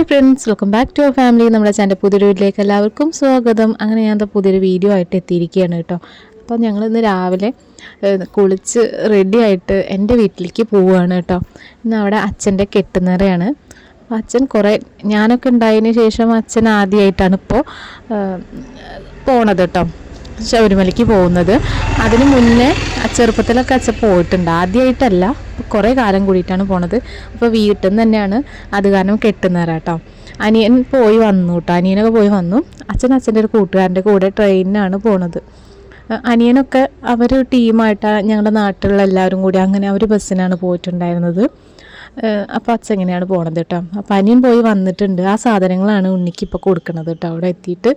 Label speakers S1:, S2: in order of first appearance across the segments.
S1: Hi friends welcome back to our family നമ്മുടെ ചാന്റെ പുതിയൊരു വീട്ടിലേക്ക് എല്ലാവർക്കും സ്വാഗതം. അങ്ങനെ ഞാൻ പുതിയൊരു വീഡിയോ ആയിട്ട് എത്തിയിരിക്കുകയാണ് കേട്ടോ. അപ്പോൾ ഞങ്ങൾ ഇന്ന് രാവിലെ കുളിച്ച് റെഡി ആയിട്ട് എന്റെ വീട്ടിലേക്ക് പോവുകയാണ് കേട്ടോ. ഇന്ന് അവിടെ അച്ഛന്റെ കെട്ടുനിറയാണ് അപ്പോൾ അച്ഛൻ കുറേ ഞാനൊക്കെ ഉണ്ടായതിന് ശേഷം അച്ഛൻ ആദ്യമായിട്ടാണ് ഇപ്പോൾ പോണത് കേട്ടോ. ശബരിമലയ്ക്ക് പോകുന്നത്. അതിന് മുന്നേ ചെറുപ്പത്തിലൊക്കെ അച്ഛൻ പോയിട്ടുണ്ട്. ആദ്യമായിട്ടല്ല. കുറേ കാലം കൂടിയിട്ടാണ് പോണത്. അപ്പോൾ വീട്ടിൽ നിന്ന് തന്നെയാണ് അത് കാരണം കെട്ടുന്നേരം കേട്ടോ. അനിയൻ പോയി വന്നു കേട്ടോ അനിയനൊക്കെ പോയി വന്നു. അച്ഛൻ അച്ഛന്റെ ഒരു കൂട്ടുകാരന്റെ കൂടെ ട്രെയിനിനാണ് പോണത്. അനിയനൊക്കെ അവർ ടീമായിട്ടാണ് ഞങ്ങളുടെ നാട്ടിലുള്ള എല്ലാവരും കൂടി അങ്ങനെ അവർ ബസ്സിനാണ് പോയിട്ടുണ്ടായിരുന്നത്. അപ്പോൾ അച്ഛൻ എങ്ങനെയാണ് പോണത് കേട്ടോ അപ്പോൾ അനിയൻ പോയി വന്നിട്ടുണ്ട്. ആ സാധനങ്ങളാണ് ഉണ്ണിക്ക് ഇപ്പോൾ കൊടുക്കുന്നത് കേട്ടോ അവിടെ എത്തിയിട്ട്.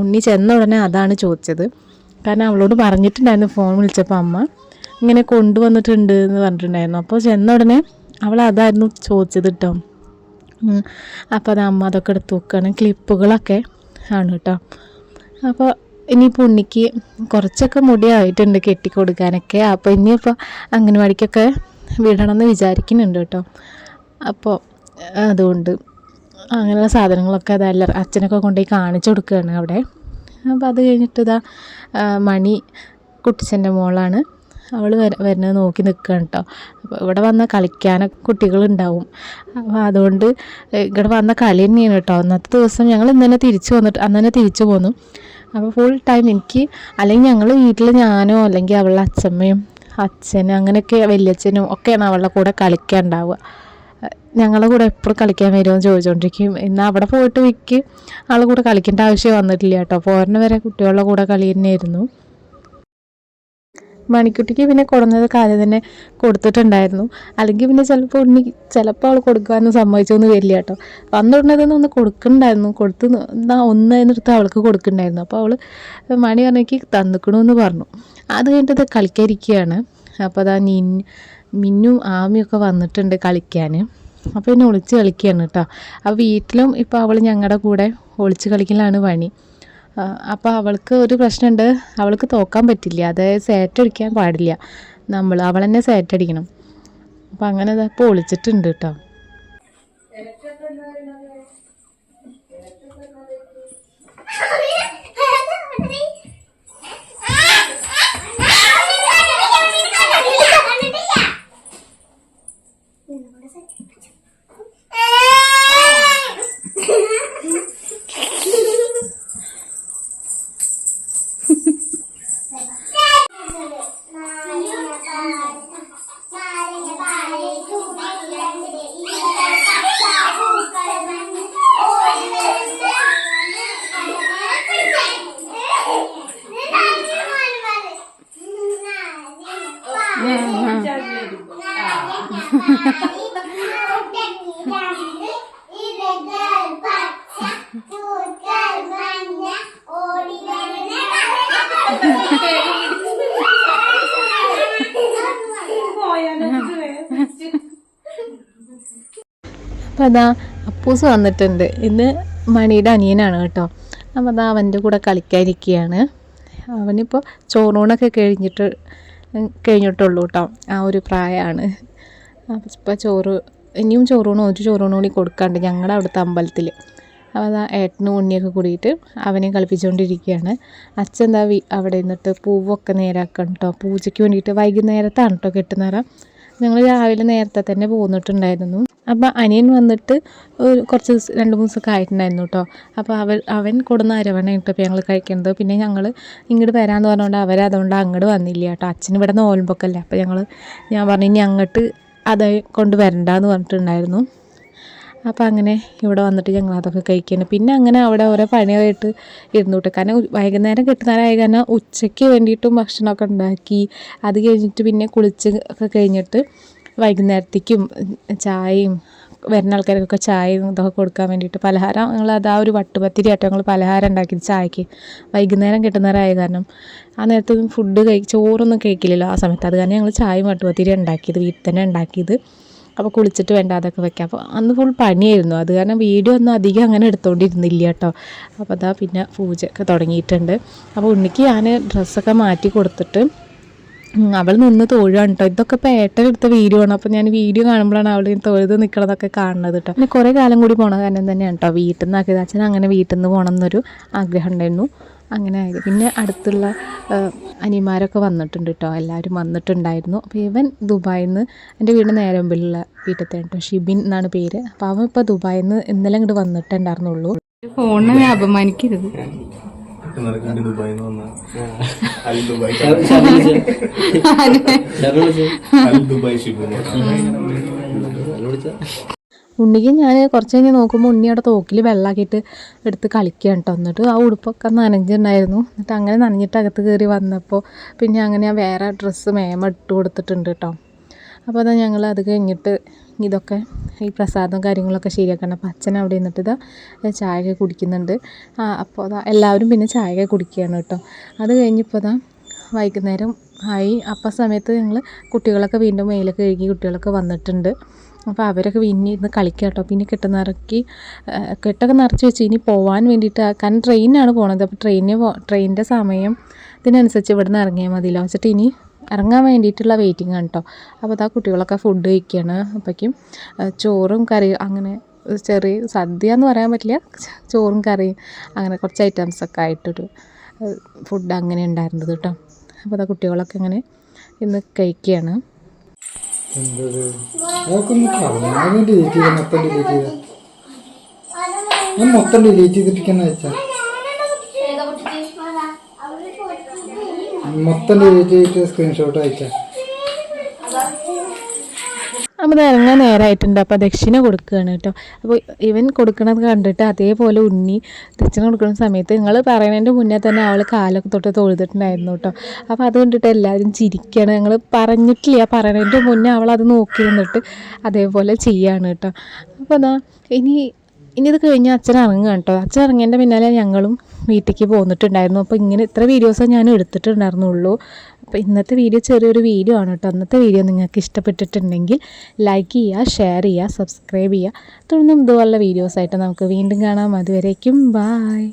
S1: ഉണ്ണി ചെന്ന ഉടനെ അതാണ് ചോദിച്ചത്. കാരണം അവളോട് പറഞ്ഞിട്ടുണ്ടായിരുന്നു ഫോൺ വിളിച്ചപ്പോൾ അമ്മ. ഇങ്ങനെ കൊണ്ടുവന്നിട്ടുണ്ട് എന്ന് പറഞ്ഞിട്ടുണ്ടായിരുന്നു. അപ്പോൾ ചെന്ന ഉടനെ അവൾ അതായിരുന്നു ചോദിച്ചത് കേട്ടോ. അപ്പോൾ അത് അമ്മ അതൊക്കെ എടുത്ത് വെക്കുകയാണ് ക്ലിപ്പുകളൊക്കെ ആണ് കേട്ടോ അപ്പോൾ ഇനിയിപ്പോൾ ഉണ്ണിക്ക് കുറച്ചൊക്കെ മുടിയായിട്ടുണ്ട് കെട്ടിക്കൊടുക്കാനൊക്കെ. അപ്പോൾ ഇനിയിപ്പോൾ അംഗനവാടിക്കൊക്കെ വിടണമെന്ന് വിചാരിക്കുന്നുണ്ട് കേട്ടോ അപ്പോൾ അതുകൊണ്ട് അങ്ങനെയുള്ള സാധനങ്ങളൊക്കെ അതല്ല അച്ഛനൊക്കെ കൊണ്ടുപോയി കാണിച്ചു കൊടുക്കുകയാണ് അവിടെ. അപ്പോൾ അത് കഴിഞ്ഞിട്ട് ഇതാ മണി കുട്ടിച്ചന്റെ മോളാണ്. അവൾ വര വരുന്നത് നോക്കി നിൽക്കുകയാണ് കേട്ടോ അപ്പോൾ ഇവിടെ വന്ന കളിക്കാനൊക്കെ കുട്ടികളുണ്ടാവും. അപ്പോൾ അതുകൊണ്ട് ഇവിടെ വന്ന കളി തന്നെയാണ് കേട്ടോ അന്നത്തെ ദിവസം ഞങ്ങൾ ഇന്ന് തന്നെ തിരിച്ചു വന്നിട്ട് അന്ന് തന്നെ തിരിച്ചു പോന്നു. അപ്പോൾ ഫുൾ ടൈം എനിക്ക് അല്ലെങ്കിൽ ഞങ്ങൾ വീട്ടിൽ ഞാനോ അല്ലെങ്കിൽ അവളുടെ അച്ഛമ്മയും അച്ഛനും അങ്ങനെയൊക്കെ വലിയച്ഛനും ഒക്കെയാണ് അവളുടെ കൂടെ കളിക്കാൻ ഉണ്ടാവുക ഞങ്ങളുടെ കൂടെ എപ്പോഴും കളിക്കാൻ വരുമോ എന്ന് ചോദിച്ചുകൊണ്ടിരിക്കും ഇന്ന് അവിടെ പോയിട്ട് വിക്ക് ആളുടെ കൂടെ കളിക്കേണ്ട ആവശ്യം വന്നിട്ടില്ല കേട്ടോ പോരണ വരെ കുട്ടികളുടെ കൂടെ കളി തന്നെയായിരുന്നു. മണിക്കുട്ടിക്ക് പിന്നെ കൊടുന്നത് കാര്യം തന്നെ കൊടുത്തിട്ടുണ്ടായിരുന്നു. അല്ലെങ്കിൽ പിന്നെ ചിലപ്പോൾ ഉണ്ണി ചിലപ്പോൾ അവൾ കൊടുക്കാമെന്ന് സമ്മതിച്ചൊന്നും വരില്ല കേട്ടോ. വന്നിടുന്നതെന്ന് ഒന്ന് കൊടുക്കണ്ടായിരുന്നു. കൊടുത്ത് ഒന്ന് എന്നിടത്ത് അവൾക്ക് കൊടുക്കണ്ടായിരുന്നു. അപ്പോൾ അവൾ മണി പറഞ്ഞേക്ക് തന്നിക്കണമെന്ന് പറഞ്ഞു. അത് കഴിഞ്ഞിട്ട് അത് കളിക്കാതിരിക്കുകയാണ് അപ്പോൾ അതാ നീ മിന്നും ആമിയൊക്കെ വന്നിട്ടുണ്ട് കളിക്കാൻ അപ്പോൾ എന്നെ ഒളിച്ച് കളിക്കുകയാണ് കേട്ടോ. അപ്പോൾ വീട്ടിലും ഇപ്പോൾ അവൾ ഞങ്ങളുടെ കൂടെ ഒളിച്ച് കളിക്കലാണ് പണി. അപ്പോൾ അവൾക്ക് ഒരു പ്രശ്നമുണ്ട് അവൾക്ക് തോക്കാൻ പറ്റില്ല. അതായത് സേറ്റ് അടിക്കാൻ പാടില്ല. നമ്മൾ അവൾ തന്നെ സേറ്റ് അടിക്കണം. അപ്പോൾ അങ്ങനെ ഇതാ പൊളിച്ചിട്ടുണ്ട് കേട്ടോ അപ്പോൾ അതാ അപ്പൂസ് വന്നിട്ടുണ്ട്. ഇന്ന് മണിയുടെ അനിയനാണ് കേട്ടോ. അപ്പോൾ അതാ അവന്റെ കൂടെ കളിക്കാനിരിക്കുകയാണ് അവനിപ്പോൾ ചോറൂണൊക്കെ കഴിഞ്ഞിട്ട് കഴിഞ്ഞിട്ടുള്ളൂ കേട്ടോ ആ ഒരു പ്രായമാണ് അപ്പോൾ ചോറ് ഇനിയും ചോറൂണ് ഒരു ചോറൂണ് കൂടി കൊടുക്കാണ്ട് ഞങ്ങളുടെ അവിടുത്തെ അമ്പലത്തിൽ അപ്പോൾ അതാ ഏട്ടനും ഉണ്ണിയൊക്കെ കൂടിയിട്ട് അവനെ കളിപ്പിച്ചുകൊണ്ടിരിക്കുകയാണ് അച്ഛൻ എന്താ അവിടെ നിന്നിട്ട് പൂവൊക്കെ നേരാക്കണം കേട്ടോ പൂജയ്ക്ക് വേണ്ടിയിട്ട് വൈകുന്നേരത്താണ് കേട്ടോ കെട്ടുന്നേരം. ഞങ്ങൾ രാവിലെ നേരത്തെ തന്നെ പോന്നിട്ടുണ്ടായിരുന്നു. അപ്പോൾ അനിയൻ വന്നിട്ട് ഒരു കുറച്ച് ദിവസം രണ്ട് മൂന്ന് ദിവസമൊക്കെ ആയിട്ടുണ്ടായിരുന്നു കേട്ടോ അപ്പോൾ അവൻ അവൻ കൊടുന്ന അരവണ കേട്ടോ ഞങ്ങൾ കഴിക്കുന്നത്. പിന്നെ ഞങ്ങൾ ഇങ്ങോട്ട് വരാമെന്ന് പറഞ്ഞുകൊണ്ട് അവർ അതുകൊണ്ട് അങ്ങോട്ട് വന്നില്ല കേട്ടോ അച്ഛൻ ഇവിടെ നോൽമ്പൊക്കല്ലേ അപ്പോൾ ഞങ്ങൾ ഞാൻ പറഞ്ഞു ഇനി അങ്ങോട്ട് അത് കൊണ്ട് വരണ്ടെന്ന് പറഞ്ഞിട്ടുണ്ടായിരുന്നു. അപ്പോൾ അങ്ങനെ ഇവിടെ വന്നിട്ട് ഞങ്ങൾ അതൊക്കെ കഴിക്കുന്നു പിന്നെ അങ്ങനെ അവിടെ ഓരോ പണിയായിട്ട് ഇരുന്നു കാരണം വൈകുന്നേരം കിട്ടുന്നവരായ കാരണം ഉച്ചയ്ക്ക് വേണ്ടിയിട്ടും ഭക്ഷണമൊക്കെ ഉണ്ടാക്കി അത് കഴിഞ്ഞിട്ട് പിന്നെ കുളിച്ച് ഒക്കെ കഴിഞ്ഞിട്ട് വൈകുന്നേരത്തേക്കും ചായയും വരുന്ന ആൾക്കാർക്കൊക്കെ ചായ ഇതൊക്കെ കൊടുക്കാൻ വേണ്ടിയിട്ട് പലഹാരം ഞങ്ങൾ അത് ആ ഒരു വട്ടുപത്തിരി ആട്ടോ ഞങ്ങൾ പലഹാരം ഉണ്ടാക്കിയത് ചായക്ക്. വൈകുന്നേരം കിട്ടുന്നവരായ കാരണം ആ നേരത്ത് ഫുഡ് കഴി ചോറൊന്നും കഴിക്കില്ലല്ലോ ആ സമയത്ത്. അത് കാരണം ഞങ്ങൾ ചായയും വട്ടുപത്തിരി ഉണ്ടാക്കിയത് വീട്ടിൽ തന്നെ ഉണ്ടാക്കിയത്. അപ്പോൾ കുളിച്ചിട്ട് വേണ്ട അതൊക്കെ വെക്കാം. അപ്പോൾ അന്ന് ഫുൾ പണിയായിരുന്നു. അത് കാരണം വീഡിയോ ഒന്നും അധികം അങ്ങനെ എടുത്തുകൊണ്ടിരുന്നില്ല കേട്ടോ. അപ്പോൾ അതാ പിന്നെ പൂജയൊക്കെ തുടങ്ങിയിട്ടുണ്ട്. അപ്പോൾ ഉണ്ണിക്ക് ഞാൻ ഡ്രസ്സൊക്കെ മാറ്റി കൊടുത്തിട്ട് അവൾ നിന്ന് തോഴുകയാണ് കേട്ടോ. ഇതൊക്കെ ഇപ്പോൾ ഏട്ടൻ വീഡിയോ ആണ്. അപ്പോൾ ഞാൻ വീഡിയോ കാണുമ്പോഴാണ് അവൾ തൊഴുത് നിൽക്കണതൊക്കെ കാണുന്നത് കേട്ടോ. പിന്നെ കുറേ കാലം കൂടി പോണ കാരണം തന്നെയാണ് കേട്ടോ. വീട്ടിൽ നിന്നാക്കിയത് അച്ഛൻ അങ്ങനെ വീട്ടിൽ നിന്ന് പോകണം എന്നൊരു ആഗ്രഹം ഉണ്ടായിരുന്നു. അങ്ങനെ ആയത്. പിന്നെ അടുത്തുള്ള അനിയന്മാരൊക്കെ വന്നിട്ടുണ്ട് കേട്ടോ എല്ലാവരും വന്നിട്ടുണ്ടായിരുന്നു. അപ്പോൾ ഇവൻ ദുബായിൽ നിന്ന് എന്റെ വീടിന് നേരെ മുമ്പിലുള്ള വീട്ടത്തെ കേട്ടോ ഷിബിൻ എന്നാണ് പേര്. അപ്പോൾ അവൻ ഇപ്പോൾ ദുബായിൽ നിന്ന് ഇന്നലെ ഇങ്ങോട്ട് വന്നിട്ടുണ്ടായിരുന്നുള്ളൂ.
S2: ഫോണിനെ അപമാനിക്കരുത്.
S3: ദുബായ്. അൽ ദുബായ് ഷിബു
S1: ഉണ്ണിക്ക് ഞാൻ കുറച്ച് കഴിഞ്ഞ് നോക്കുമ്പോൾ ഉണ്ണി അവിടെ തോക്കിൽ വെള്ളമാക്കിയിട്ട് എടുത്ത് കളിക്കുകയാണ് കേട്ടോ എന്നിട്ട് ആ ഉടുപ്പൊക്കെ നനഞ്ഞിട്ടുണ്ടായിരുന്നു. എന്നിട്ട് അങ്ങനെ നനഞ്ഞിട്ട് അകത്ത് കയറി വന്നപ്പോൾ പിന്നെ അങ്ങനെ വേറെ ഡ്രസ്സ് മേമ ഇട്ട് കൊടുത്തിട്ടുണ്ട് കേട്ടോ അപ്പോൾ അതാ ഞങ്ങൾ അത് കഴിഞ്ഞിട്ട് ഇതൊക്കെ ഈ പ്രസാദവും കാര്യങ്ങളൊക്കെ ശരിയാക്കണം അപ്പോൾ അച്ഛൻ അവിടെ നിന്നിട്ട് ഇതാ ചായയൊക്കെ കുടിക്കുന്നുണ്ട്. ആ അപ്പോൾ അതാ എല്ലാവരും പിന്നെ ചായയൊക്കെ കുടിക്കുകയാണ് കേട്ടോ അത് കഴിഞ്ഞിപ്പോൾ ഇതാ വൈകുന്നേരം ആയി. അപ്പം സമയത്ത് ഞങ്ങൾ കുട്ടികളൊക്കെ വീണ്ടും മേലൊക്കെ കഴുകി കുട്ടികളൊക്കെ വന്നിട്ടുണ്ട്. അപ്പോൾ അവരൊക്കെ പിന്നെ ഇരുന്ന് കളിക്കുക കേട്ടോ പിന്നെ കെട്ടുനിറക്കി കെട്ടൊക്കെ നിറച്ച് വെച്ച് ഇനി പോകാൻ വേണ്ടിയിട്ട് കാരണം ട്രെയിനാണ് പോണത്. അപ്പോൾ ട്രെയിനിന് ട്രെയിനിന്റെ സമയം ഇതിനനുസരിച്ച് ഇവിടെ നിന്ന് ഇറങ്ങിയാൽ മതിയല്ലോ. വെച്ചിട്ട് ഇനി ഇറങ്ങാൻ വേണ്ടിയിട്ടുള്ള വെയിറ്റിംഗ് ആണ് കേട്ടോ അപ്പോൾ അതാ കുട്ടികളൊക്കെ ഫുഡ് കഴിക്കുകയാണ് അപ്പോഴേക്കും ചോറും കറി അങ്ങനെ ചെറിയ സദ്യ എന്ന് പറയാൻ പറ്റില്ല. ചോറും കറിയും അങ്ങനെ കുറച്ച് ഐറ്റംസൊക്കെ ആയിട്ടൊരു ഫുഡ് അങ്ങനെ ഉണ്ടായിരുന്നത് കേട്ടോ അപ്പോൾ അതാ കുട്ടികളൊക്കെ അങ്ങനെ ഇന്ന് കഴിക്കുകയാണ്
S4: എന്തത്? അതൊക്കെ ഒന്ന് പറഞ്ഞാൽ ഡിലീറ്റ് ചെയ്ത? മൊത്തം ഡിലീറ്റ് ചെയ്ത? ഞാൻ മൊത്തം ഡിലീറ്റ് ചെയ്തിട്ടിരിക്കുന്ന വെച്ചാ. മൊത്തം ഡിലീറ്റ് ചെയ്തിട്ട് സ്ക്രീൻഷോട്ട് അയച്ചാ.
S1: അപ്പോൾ ഇത് ഇറങ്ങാൻ നേരമായിട്ടുണ്ട് അപ്പോൾ ദക്ഷിണ കൊടുക്കുകയാണ് കേട്ടോ. അപ്പോൾ ഇവൻ കൊടുക്കണത് കണ്ടിട്ട് അതേപോലെ ഉണ്ണി ദക്ഷിണ കൊടുക്കുന്ന സമയത്ത് നിങ്ങൾ പറയുന്നതിന്റെ മുന്നേ തന്നെ അവൾ കാലൊക്കെ തൊട്ട് തൊഴുതിട്ടുണ്ടായിരുന്നു കേട്ടോ. അപ്പോൾ അത് കണ്ടിട്ട് എല്ലാവരും ചിരിക്കുകയാണ് ഞങ്ങൾ പറഞ്ഞിട്ടില്ല. പറയുന്നതിന്റെ മുന്നേ അവൾ അത് നോക്കി നിന്നിട്ട് അതേപോലെ ചെയ്യാണ് കേട്ടോ. അപ്പോൾ അതാ ഇനി ഇനി ഇത് കഴിഞ്ഞ് അച്ഛൻ ഇറങ്ങുക കേട്ടോ. അച്ഛൻ ഇറങ്ങിയതിന്റെ പിന്നാലെ ഞങ്ങളും വീട്ടിലേക്ക് പോന്നിട്ടുണ്ടായിരുന്നു. അപ്പോൾ ഇങ്ങനെ ഇത്ര വീഡിയോസേ ഞാൻ എടുത്തിട്ടുണ്ടായിരുന്നുള്ളൂ. അപ്പോൾ ഇന്നത്തെ വീഡിയോ ചെറിയൊരു വീഡിയോ ആണ് കേട്ടോ. അന്നത്തെ വീഡിയോ നിങ്ങൾക്ക് ഇഷ്ടപ്പെട്ടിട്ടുണ്ടെങ്കിൽ ലൈക്ക് ചെയ്യുക ഷെയർ ചെയ്യുക സബ്സ്ക്രൈബ് ചെയ്യുക. തുടർന്നും ഇതുപോലുള്ള വീഡിയോസായിട്ട് നമുക്ക് വീണ്ടും കാണാം. അതുവരേക്കും ബായ്